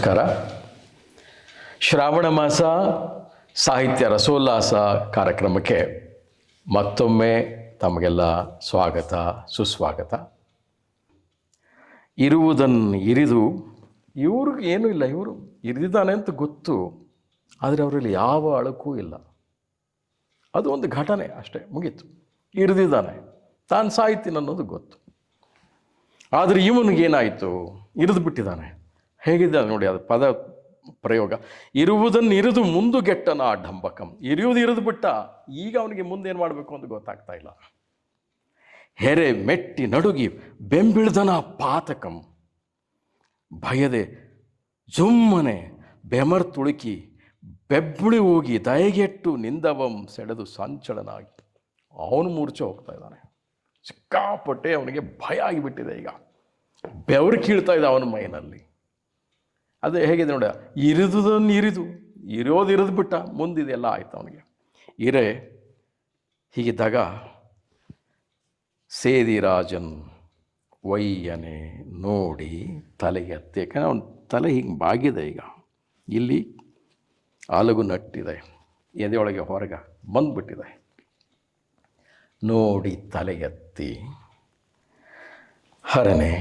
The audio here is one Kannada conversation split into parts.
ನಮಸ್ಕಾರ. ಶ್ರಾವಣ ಮಾಸ ಸಾಹಿತ್ಯ ರಸೋಲ್ಲಾಸ ಕಾರ್ಯಕ್ರಮಕ್ಕೆ ಮತ್ತೊಮ್ಮೆ ತಮಗೆಲ್ಲ ಸ್ವಾಗತ, ಸುಸ್ವಾಗತ. ಇರುವುದನ್ನು ಇರಿದು ಇವ್ರಿಗೆ ಏನೂ ಇಲ್ಲ, ಇವರು ಇರಿದಿದ್ದಾನೆ ಅಂತ ಗೊತ್ತು, ಆದರೆ ಅವರಲ್ಲಿ ಯಾವ ಅಳಕೂ ಇಲ್ಲ. ಅದು ಒಂದು ಘಟನೆ ಅಷ್ಟೇ, ಮುಗೀತು. ಇರಿದಿದ್ದಾನೆ, ತಾನು ಸಾಯ್ತೀನಿ ಅನ್ನೋದು ಗೊತ್ತು. ಆದರೆ ಇವನಿಗೇನಾಯಿತು? ಇರಿದು ಬಿಟ್ಟಿದ್ದಾನೆ. ಹೇಗಿದೆ ನೋಡಿ ಅದು ಪದ ಪ್ರಯೋಗ. ಇರುವುದನ್ನು ಇರಿದು ಮುಂದುಗೆಟ್ಟನ ಡಂಬಕಂ. ಇರಿಯುವುದು ಇರಿದು ಬಿಟ್ಟ ಈಗ ಅವನಿಗೆ ಮುಂದೇನು ಮಾಡಬೇಕು ಅಂತ ಗೊತ್ತಾಗ್ತಾ ಇಲ್ಲ. ಹೆರೆ ಮೆಟ್ಟಿ ನಡುಗಿ ಬೆಂಬಿಳ್ದನ ಪಾತಕಂ. ಭಯದೆ ಜುಮ್ಮನೆ ಬೆಮರ್ ತುಳುಕಿ ಬೆಬ್ಬುಳಿ ಹೋಗಿ ದಯಗೆಟ್ಟು ನಿಂದವಂ ಸೆಳೆದು ಸಂಚಲನಾಗಿ. ಅವನು ಮೂರ್ಛೆ ಹೋಗ್ತಾ ಇದ್ದಾನೆ. ಸಿಕ್ಕಾಪಟ್ಟೆ ಅವನಿಗೆ ಭಯ ಆಗಿಬಿಟ್ಟಿದೆ ಈಗ. ಬೆವರು ಕೀಳ್ತಾ ಇದೆ ಅವನ ಮೈನಲ್ಲಿ. ಅದೇ ಹೇಗಿದೆ ನೋಡಿ, ಇರಿದುದನ್ನು ಇರಿದು, ಇರೋದು ಇರಿದು ಬಿಟ್ಟ, ಮುಂದಿದೆಲ್ಲ ಆಯ್ತು ಅವನಿಗೆ. ಇರೆ, ಹೀಗಿದ್ದಾಗ ಸೇದಿರಾಜನ್ ವೈಯನೆ ನೋಡಿ ತಲೆಗೆ ಹತ್ತಿ, ಯಾಕಂದರೆ ಅವನ ತಲೆ ಹಿಂಗೆ ಬಾಗಿದೆ ಈಗ. ಇಲ್ಲಿ ಆಲಗು ನಟ್ಟಿದೆ, ಎದೆಯೊಳಗೆ ಹೊರಗೆ ಬಂದುಬಿಟ್ಟಿದೆ. ನೋಡಿ ತಲೆಗೆತ್ತಿ ಹರನೆ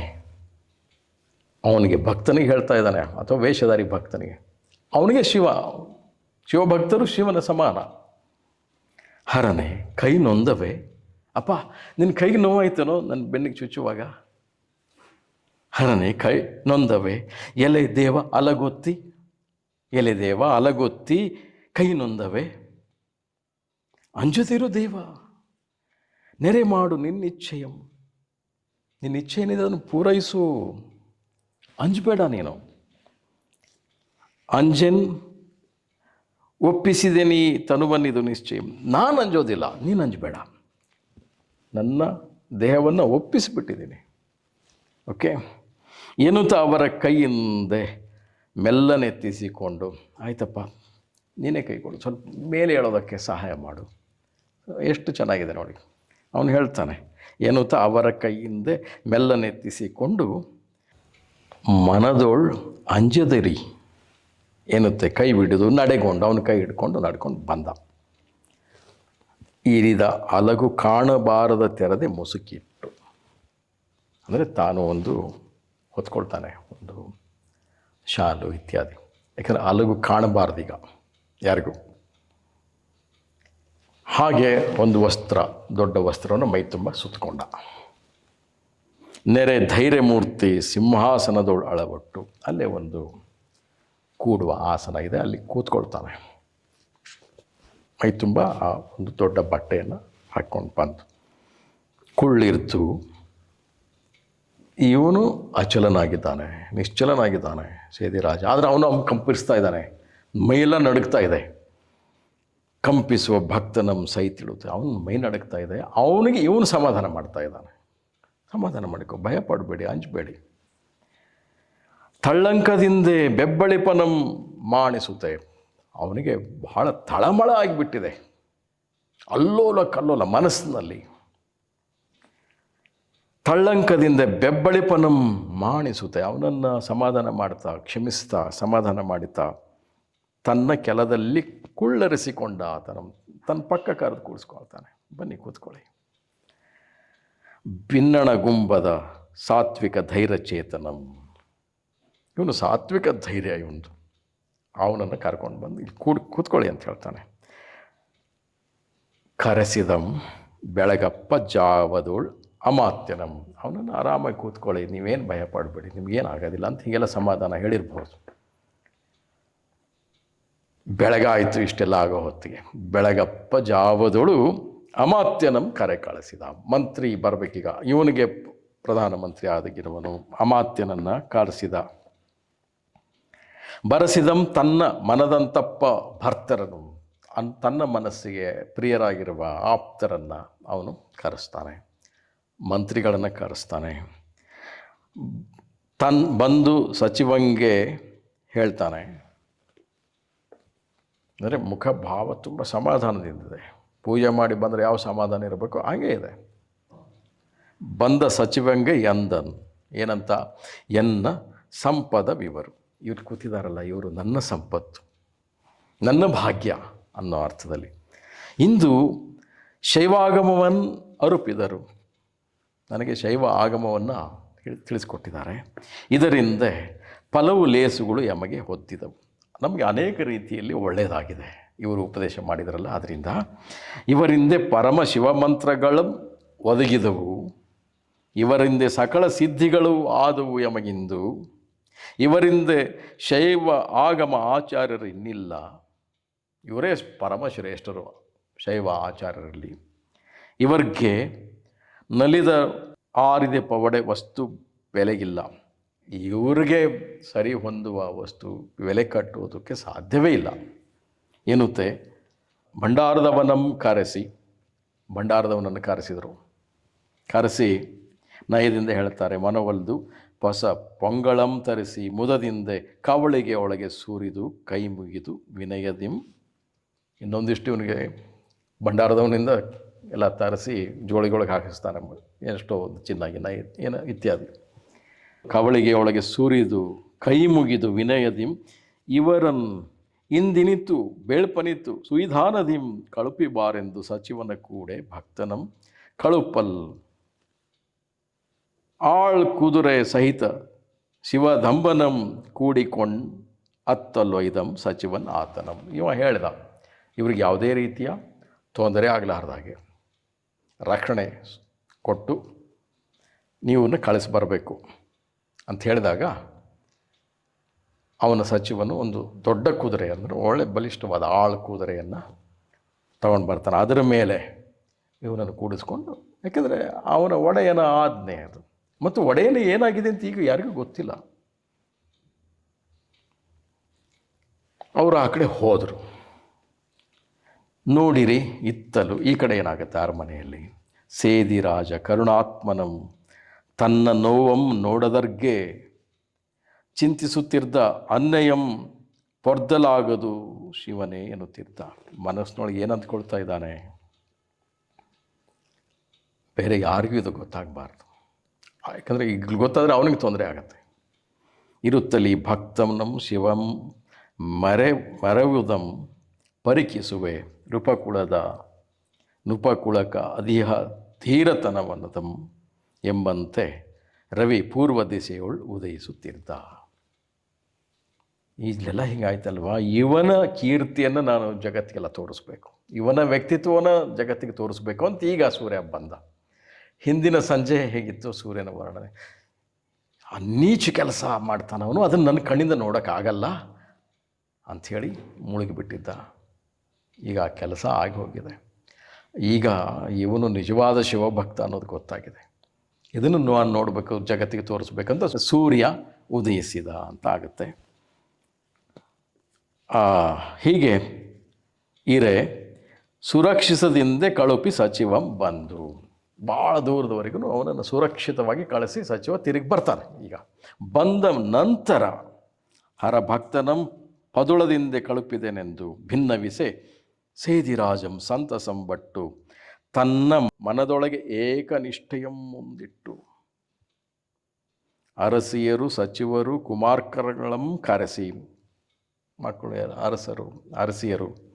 ಅವನಿಗೆ ಭಕ್ತನಿಗೆ ಹೇಳ್ತಾ ಇದ್ದಾನೆ, ಅಥವಾ ವೇಷಧಾರಿ ಭಕ್ತನಿಗೆ. ಅವನಿಗೆ ಶಿವ, ಶಿವಭಕ್ತರು ಶಿವನ ಸಮಾನ. ಹರನೆ, ಕೈ ನೊಂದವೆ. ಅಪ್ಪ ನಿನ್ನ ಕೈಗೆ ನೋವಾಯ್ತೇನೋ ನನ್ನ ಬೆನ್ನಿಗೆ ಚುಚ್ಚುವಾಗ? ಹರನೆ, ಕೈ ನೊಂದವೆ. ಎಲೆ ದೇವ ಅಲಗೊತ್ತಿ, ಎಲೆ ದೇವ ಅಲಗೊತ್ತಿ, ಕೈ ನೊಂದವೆ. ಅಂಜುತಿರು ದೇವ, ನೆರೆ ಮಾಡು ನಿನ್ನಿಚ್ಛೆಯಂ. ನಿನ್ನ ಇಚ್ಛೆ ಏನಿದೆ ಅದನ್ನು ಪೂರೈಸು. ಅಂಜಬೇಡ ನೀನು. ಅಂಜನ್, ಒಪ್ಪಿಸಿದೆ ನೀ ತನುವನ್ನಿದು ನಿಶ್ಚಯ. ನಾನು ಅಂಜೋದಿಲ್ಲ, ನೀನು ಅಂಜಬೇಡ. ನನ್ನ ದೇಹವನ್ನು ಒಪ್ಪಿಸಿಬಿಟ್ಟಿದ್ದೀನಿ. ಓಕೆ ಎನ್ನುತ್ತಾ ಅವರ ಕೈಯಿಂದೆ ಮೆಲ್ಲನೆತ್ತಿಸಿಕೊಂಡು, ಆಯ್ತಪ್ಪ, ನೀನೇ ಕೈಗೊಂಡು ಸ್ವಲ್ಪ ಮೇಲೆ ಹೇಳೋದಕ್ಕೆ ಸಹಾಯ ಮಾಡು. ಎಷ್ಟು ಚೆನ್ನಾಗಿದೆ ನೋಡಿ. ಅವನು ಹೇಳ್ತಾನೆ, ಎನ್ನುತ್ತಾ ಅವರ ಕೈಯಿಂದೆ ಮೆಲ್ಲನೆತ್ತಿಸಿಕೊಂಡು ಮನದೋಳ್ ಅಂಜದರಿ ಎನ್ನುತ್ತೆ. ಕೈ ಬಿಡಿದು ನಡೆಗೊಂಡು ಅವನ ಕೈ ಹಿಡ್ಕೊಂಡು ನಡ್ಕೊಂಡು ಬಂದ. ಇರಿದ ಅಲಗು ಕಾಣಬಾರದ ತೆರದೆ ಮುಸುಕಿಟ್ಟು. ಅಂದರೆ ತಾನು ಒಂದು ಹೊತ್ಕೊಳ್ತಾನೆ, ಒಂದು ಶಾಲು ಇತ್ಯಾದಿ. ಯಾಕಂದರೆ ಅಲಗು ಕಾಣಬಾರ್ದೀಗ ಯಾರಿಗೂ. ಹಾಗೆ ಒಂದು ವಸ್ತ್ರ, ದೊಡ್ಡ ವಸ್ತ್ರವನ್ನು ಮೈ ತುಂಬ ಸುತ್ತಕೊಂಡ. ನೆರೆ ಧೈರ್ಯಮೂರ್ತಿ ಸಿಂಹಾಸನದೊಳ ಅಳವಟ್ಟು. ಅಲ್ಲೇ ಒಂದು ಕೂಡುವ ಆಸನ ಇದೆ, ಅಲ್ಲಿ ಕೂತ್ಕೊಳ್ತಾನೆ. ಮೈ ತುಂಬ ಆ ಒಂದು ದೊಡ್ಡ ಬಟ್ಟೆಯನ್ನು ಹಾಕ್ಕೊಂಡು ಬಂದು ಕುಳ್ಳಿರ್ತು ಇವನು ಅಚಲನಾಗಿದ್ದಾನೆ, ನಿಶ್ಚಲನಾಗಿದ್ದಾನೆ ಸೇದಿರಾಜ. ಆದರೆ ಅವನು ಅವನು ಕಂಪಿಸ್ತಾ ಇದ್ದಾನೆ ಮೈಲ ನಡುಗ್ತಾ ಇದೆ. ಕಂಪಿಸುವ ಭಕ್ತನಂ ಸೈತಿಳುತ್ತೆ ಅವನು ಮೈ ನಡುಗ್ತಾ ಇದೆ. ಅವನಿಗೆ ಇವನು ಸಮಾಧಾನ ಮಾಡ್ತಾ ಇದ್ದಾನೆ. ಸಮಾಧಾನ ಮಾಡಿಕೊ, ಭಯ ಪಡಬೇಡಿ ಅಂಜಬೇಡಿ ತಳ್ಳಂಕದಿಂದೆ ಬೆಬ್ಬಳಿಪನಂ ಮಾಣಿಸುತ್ತೆ. ಅವನಿಗೆ ಬಹಳ ತಳಮಳ ಆಗಿಬಿಟ್ಟಿದೆ. ಅಲ್ಲೋಲ ಕಲ್ಲೋಲ ಮನಸ್ಸಿನಲ್ಲಿ. ತಳ್ಳಂಕದಿಂದ ಬೆಬ್ಬಳಿಪನಂ ಮಾಣಿಸುತ್ತೆ. ಅವನನ್ನು ಸಮಾಧಾನ ಮಾಡ್ತಾ, ಕ್ಷಮಿಸ್ತಾ, ಸಮಾಧಾನ ಮಾಡುತ್ತಾ ತನ್ನ ಕೆಲದಲ್ಲಿ ಕುಳ್ಳರಿಸಿಕೊಂಡ ಆತನ, ತನ್ನ ಪಕ್ಕ ಕರೆದು ಕೂಡಿಸ್ಕೊಳ್ತಾನೆ ಬನ್ನಿ ಕೂತ್ಕೊಳ್ಳಿ. ಭಿನ್ನಣ ಗುಂಬದ ಸಾತ್ವಿಕ ಧೈರ್ಯ ಚೇತನಂ. ಇವನು ಸಾತ್ವಿಕ ಧೈರ್ಯ ಇವನು ಅವನನ್ನು ಕರ್ಕೊಂಡು ಬಂದು ಇಲ್ಲಿ ಕೂಡಿ ಕೂತ್ಕೊಳ್ಳಿ ಅಂತ ಹೇಳ್ತಾನೆ. ಕರೆಸಿದಂ ಬೆಳಗಪ್ಪ ಜಾವದೋಳ್ ಅಮಾತ್ಯನಂ. ಅವನನ್ನು ಆರಾಮಾಗಿ ಕೂತ್ಕೊಳ್ಳಿ, ನೀವೇನು ಭಯ ಪಡಬೇಡಿ ನಿಮ್ಗೇನು ಆಗೋದಿಲ್ಲ ಅಂತ ಹೀಗೆಲ್ಲ ಸಮಾಧಾನ ಹೇಳಿರ್ಬೋದು. ಬೆಳಗಾಯಿತು, ಇಷ್ಟೆಲ್ಲ ಆಗೋ ಹೊತ್ತಿಗೆ. ಬೆಳಗಪ್ಪ ಜಾವದೊಳು ಅಮಾತ್ಯನಂ ಕರೆ ಕಳಿಸಿದ ಮಂತ್ರಿ ಬರಬೇಕೀಗ. ಇವನಿಗೆ ಪ್ರಧಾನಮಂತ್ರಿ ಆದಗಿರುವನು ಅಮಾತ್ಯನನ್ನು ಕಳಿಸಿದ. ಬರಸಿದಂ ತನ್ನ ಮನದಂತಪ್ಪ ಭರ್ತರನು. ಅನ್ ತನ್ನ ಮನಸ್ಸಿಗೆ ಪ್ರಿಯರಾಗಿರುವ ಆಪ್ತರನ್ನು ಅವನು ಕರೆಸ್ತಾನೆ. ಮಂತ್ರಿಗಳನ್ನು ಕರೆಸ್ತಾನೆ. ತನ್ ಬಂದು ಸಚಿವಂಗೆ ಹೇಳ್ತಾನೆ. ಅಂದರೆ ಮುಖಭಾವ ತುಂಬ ಸಮಾಧಾನದಿಂದಿದೆ ಪೂಜೆ ಮಾಡಿ ಬಂದರೆ ಯಾವ ಸಮಾಧಾನ ಇರಬೇಕು? ಹಾಗೇ ಇದೆ. ಬಂದ ಸಚಿವಂಗೆ ಎಂದನ್. ಏನಂತ? ಎನ್ನ ಸಂಪದ ವಿವರು. ಇವ್ರು ಕೂತಿದಾರಲ್ಲ, ಇವರು ನನ್ನ ಸಂಪತ್ತು. ನನ್ನ ಭಾಗ್ಯ ಅನ್ನೋ ಅರ್ಥದಲ್ಲಿ. ಇಂದು ಶೈವಾಗಮವನ್ನು ಅರುಪಿದರು. ನನಗೆ ಶೈವ ಆಗಮವನ್ನು ತಿಳಿಸ್ಕೊಟ್ಟಿದ್ದಾರೆ. ಇದರಿಂದ ಫಲವು ಲೇಸುಗಳು ಎಮಗೆ ಹೊತ್ತಿದವು. ನಮಗೆ ಅನೇಕ ರೀತಿಯಲ್ಲಿ ಒಳ್ಳೆಯದಾಗಿದೆ. ಇವರು ಉಪದೇಶ ಮಾಡಿದರಲ್ಲ ಅದರಿಂದ ಇವರಿಂದ ಪರಮ ಶಿವಮಂತ್ರಗಳು ಒದಗಿದವು, ಇವರಿಂದ ಸಕಲ ಸಿದ್ಧಿಗಳು ಆದವು ಎಮಗಿಂದು ಇವರಿಂದ ಶೈವ ಆಗಮ ಆಚಾರ್ಯರು ಇನ್ನಿಲ್ಲ ಇವರೇ ಪರಮಶ್ರೇಷ್ಠರು ಶೈವ ಆಚಾರ್ಯರಲ್ಲಿ. ಇವರಿಗೆ ನಲಿದ ಆರಿದೆ ಪವಡೆ ವಸ್ತು ಬೆಲೆಗಿಲ್ಲ. ಇವ್ರಿಗೆ ಸರಿ ಹೊಂದುವ ವಸ್ತು ಬೆಲೆ ಕಟ್ಟುವುದಕ್ಕೆ ಸಾಧ್ಯವೇ ಇಲ್ಲ. ಎನ್ನುತ್ತೆ? ಭಂಡಾರದವನಂ ಕಾರಸಿ. ಭಂಡಾರದವನನ್ನು ಕಾರೆಸಿದರು. ಕರೆಸಿ ನಯದಿಂದ ಹೇಳ್ತಾರೆ, ಮನವಲ್ದು ಹೊಸ ಪೊಂಗಳಂ ತರಿಸಿ, ಮುದದಿಂದ ಕವಳಿಗೆ ಒಳಗೆ ಸೂರಿದು, ಕೈ ಮುಗಿದು ವಿನಯದಿಂ. ಇನ್ನೊಂದಿಷ್ಟು ಇವನಿಗೆ ಭಂಡಾರದವನಿಂದ ಎಲ್ಲ ತರಿಸಿ ಜೋಳಿಗೊಳಗೆ ಹಾಕಿಸ್ತಾನೆ. ಎಷ್ಟೋ ಚಿನ್ನಾಗಿ ನಯ ಏನು, ಇತ್ಯಾದಿ. ಕವಳಿಗೆ ಒಳಗೆ ಸೂರಿದು, ಕೈ ಮುಗಿದು ವಿನಯದಿಂ. ಇವರನ್ ಇಂದಿನಿತು ಬೇಳ್ಪನಿತು ಸುವಿಧಾನದಿಂ ಕಳುಪಿ ಬಾರೆಂದು ಸಚಿವನ ಕೂಡೆ ಭಕ್ತನಂ ಕಳುಪಲ್. ಆಳ್ ಕುದುರೆ ಸಹಿತ ಶಿವದಂಬನಂ ಕೂಡಿಕೊಂಡ್ ಅತ್ತಲ್ವೈದಂ ಸಚಿವನ್ ಆತನಂ. ಇವ ಹೇಳ್ದ, ಇವ್ರಿಗೆ ಯಾವುದೇ ರೀತಿಯ ತೊಂದರೆ ಆಗಲಾರ್ದಾಗೆ ರಕ್ಷಣೆ ಕೊಟ್ಟು ನೀವನ್ನ ಕಳಿಸಿ ಬರಬೇಕು ಅಂತ ಹೇಳಿದಾಗ ಅವನ ಸಚಿವನು ಒಂದು ದೊಡ್ಡ ಕುದುರೆ ಅಂದರೆ ಒಳ್ಳೆ ಬಲಿಷ್ಠವಾದ ಆಳು ಕುದುರೆಯನ್ನು ತಗೊಂಡು ಬರ್ತಾನೆ. ಅದರ ಮೇಲೆ ಇವನನ್ನು ಕೂಡಿಸ್ಕೊಂಡು, ಯಾಕೆಂದರೆ ಅವನ ಒಡೆಯನ ಆಜ್ಞೆ ಅದು. ಮತ್ತು ಒಡೆಯನ ಏನಾಗಿದೆ ಅಂತ ಈಗ ಯಾರಿಗೂ ಗೊತ್ತಿಲ್ಲ. ಅವರು ಆ ಕಡೆ ಹೋದರು. ನೋಡಿರಿ, ಇತ್ತಲು ಈ ಕಡೆ ಏನಾಗುತ್ತೆ? ಅರಮನೆಯಲ್ಲಿ ಸೇದಿ ರಾಜ ಕರುಣಾತ್ಮನಂ ತನ್ನ ನೋವಂ ನೋಡದರ್ಗೆ ಚಿಂತಿಸುತ್ತಿದ್ದ ಅನ್ನಯಂ ಪೊರ್ದಲಾಗದು ಶಿವನೇ ಎನ್ನುತ್ತಿದ್ದ. ಮನಸ್ಸಿನೊಳಗೆ ಏನು ಇದ್ದಾನೆ? ಬೇರೆ ಯಾರಿಗೂ ಇದು ಗೊತ್ತಾಗಬಾರ್ದು. ಯಾಕಂದರೆ ಈಗ ಗೊತ್ತಾದರೆ ಅವನಿಗೆ ತೊಂದರೆ ಆಗತ್ತೆ. ಇರುತ್ತಲಿ ಭಕ್ತಂ ಶಿವಂ ಮರೆ ಮರವುದಂ ಪರಿಕಿಸುವೆ ನೃಪಕುಳದ ನೃಪಕುಳಕ ಅಧಿಹ ಧೀರತನವನ್ನದಂ ಎಂಬಂತೆ ರವಿ ಪೂರ್ವ ದಿಸೆಯೊಳು ಉದಯಿಸುತ್ತಿದ್ದ. ಇಲ್ಲೆಲ್ಲ ಹಿಂಗಾಯ್ತಲ್ವಾ? ಇವನ ಕೀರ್ತಿಯನ್ನು ನಾನು ಜಗತ್ತಿಗೆಲ್ಲ ತೋರಿಸ್ಬೇಕು. ಇವನ ವ್ಯಕ್ತಿತ್ವನ ಜಗತ್ತಿಗೆ ತೋರಿಸ್ಬೇಕು ಅಂತ ಈಗ ಸೂರ್ಯ ಬಂದ. ಹಿಂದಿನ ಸಂಜೆ ಹೇಗಿತ್ತು ಸೂರ್ಯನ ವರ್ಣನೆ? ಅನ್ನೀಚ ನೀಚ ಕೆಲಸ ಮಾಡ್ತಾನವನು ಅದನ್ನು ನನ್ನ ಕಣ್ಣಿಂದ ನೋಡೋಕ್ಕಾಗಲ್ಲ ಅಂಥೇಳಿ ಮುಳುಗಿಬಿಟ್ಟಿದ್ದ. ಈಗ ಆ ಕೆಲಸ ಆಗಿ ಹೋಗಿದೆ. ಈಗ ಇವನು ನಿಜವಾದ ಶಿವಭಕ್ತ ಅನ್ನೋದು ಗೊತ್ತಾಗಿದೆ. ಇದನ್ನು ನಾನು ನೋಡಬೇಕು, ಜಗತ್ತಿಗೆ ತೋರಿಸ್ಬೇಕಂತ ಸೂರ್ಯ ಉದಯಿಸಿದ ಅಂತ ಆಗುತ್ತೆ. ಹೀಗೆ ಇರೆ ಸುರಕ್ಷಿಸದಿಂದ ಕಳುಪಿ ಸಚಿವಂ ಬಂದು ಭಾಳ ದೂರದವರೆಗೂ ಅವನನ್ನು ಸುರಕ್ಷಿತವಾಗಿ ಕಳಿಸಿ ಸಚಿವ ತಿರುಗಿ ಬರ್ತಾನೆ. ಈಗ ಬಂದ ನಂತರ ಹರಭಕ್ತನಂ ಪದುಳದಿಂದ ಕಳುಪಿದೆನೆಂದು ಭಿನ್ನವಿಸೆ ಸೇದಿರಾಜಂ ಸಂತಸಂ ಬಟ್ಟು ತನ್ನ ಮನದೊಳಗೆ ಏಕನಿಷ್ಠೆಯಂ ಮುಂದಿಟ್ಟು. ಅರಸಿಯರು, ಸಚಿವರು, ಕುಮಾರ್ಕರಗಳಂ ಕರೆಸಿ ಮಕ್ಕಳು? ಅರಸರು, ಅರಸಿಯರು,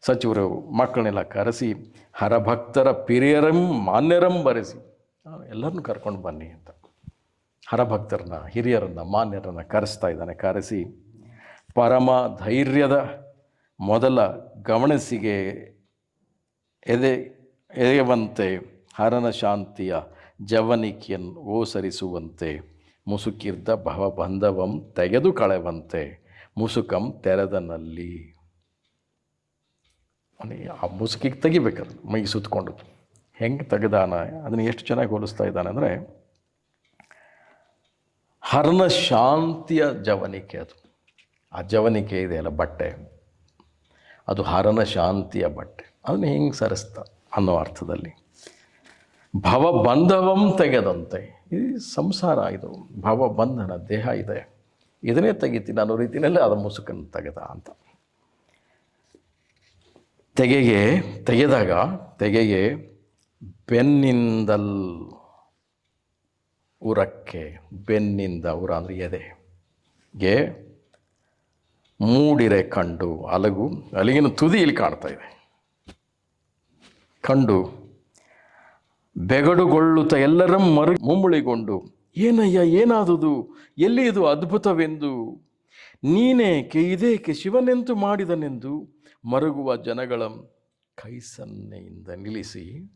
ಸಚಿವರು ಮಕ್ಕಳನ್ನೆಲ್ಲ ಕರೆಸಿ, ಹರಭಕ್ತರ ಪಿರಿಯರಂ, ಮಾನ್ಯರಂ ಬರೆಸಿ. ಎಲ್ಲರನ್ನು ಕರ್ಕೊಂಡು ಬನ್ನಿ ಅಂತ. ಹರಭಕ್ತರನ್ನ, ಹಿರಿಯರನ್ನು, ಮಾನ್ಯರನ್ನು ಕರೆಸ್ತಾ ಇದ್ದಾನೆ. ಕರೆಸಿ, ಪರಮ ಧೈರ್ಯದ ಮೊದಲ ಗಮನಸಿಗೆ ಎದೆ ಎದೆಯುವಂತೆ ಹರನ ಶಾಂತಿಯ ಜವನಿಕೆಯನ್ನು ಓಸರಿಸುವಂತೆ, ಮುಸುಕಿರ್ದ ಭವಬಂಧವಂ ತೆಗೆದು ಕಳೆವಂತೆ ಮುಸುಕಂ ತೆರೆದನಲ್ಲಿ. ನಲ್ಲಿ ಆ ಮುಸುಕಿಗೆ ತೆಗಿಬೇಕದು ಮೈಗೆ ಸುತ್ತಕೊಂಡು ಹೆಂಗೆ ತೆಗೆದಾನ, ಅದನ್ನು ಎಷ್ಟು ಚೆನ್ನಾಗಿ ಹೋಲಿಸ್ತಾ ಇದ್ದಾನೆ ಅಂದರೆ, ಹರ್ಣ ಶಾಂತಿಯ ಜವನಿಕೆ ಅದು. ಆ ಜವನಿಕೆ ಇದೆಯಲ್ಲ ಬಟ್ಟೆ. ಅದು ಹರನ ಶಾಂತಿಯ ಬಟ್ಟೆ. ಅದನ್ನು ಹೆಂಗೆ ಸರಿಸ್ತ ಅನ್ನೋ ಅರ್ಥದಲ್ಲಿ. ಭವಬಂಧವಂ ತೆಗೆದಂತೆ. ಈ ಸಂಸಾರ ಇದು, ಭವಬಂಧನ ದೇಹ ಇದೆ. ಇದನ್ನೇ ತೆಗಿತೀನಿ ಅನ್ನೋ ರೀತಿಯಲ್ಲಿ ಅದು ಮುಸುಕನ್ನು ತೆಗೆದ ಅಂತ. ತೆಗೆಗೆ, ತೆಗೆದಾಗ ತೆಗೆಗೆ ಬೆನ್ನಿಂದಲ್ ಉರಕ್ಕೆ, ಬೆನ್ನಿಂದ ಉರ ಅಂದರೆ ಎದೆಗೆ ಮೂಡಿರೆ ಕಂಡು ಅಲಗು, ಅಲಗಿನ ತುದಿ ಇಲ್ಲಿ ಕಾಣ್ತಾ ಇದೆ. ಕಂಡು ಬೆಗಡುಗೊಳ್ಳುತ್ತ ಎಲ್ಲರ ಮರು ಮುಮ್ಮುಳಿಗೊಂಡು ಏನಯ್ಯ ಏನಾದುದು? ಎಲ್ಲಿ ಇದು ಅದ್ಭುತವೆಂದು? ನೀನೇಕೆ ಇದೇಕೆ ಶಿವನೆಂತು ಮಾಡಿದನೆಂದು? ಮರುಗುವ ಜನಗಳ ಕೈ ಸನ್ನೆಯಿಂದ ನಿಲ್ಲಿಸಿ.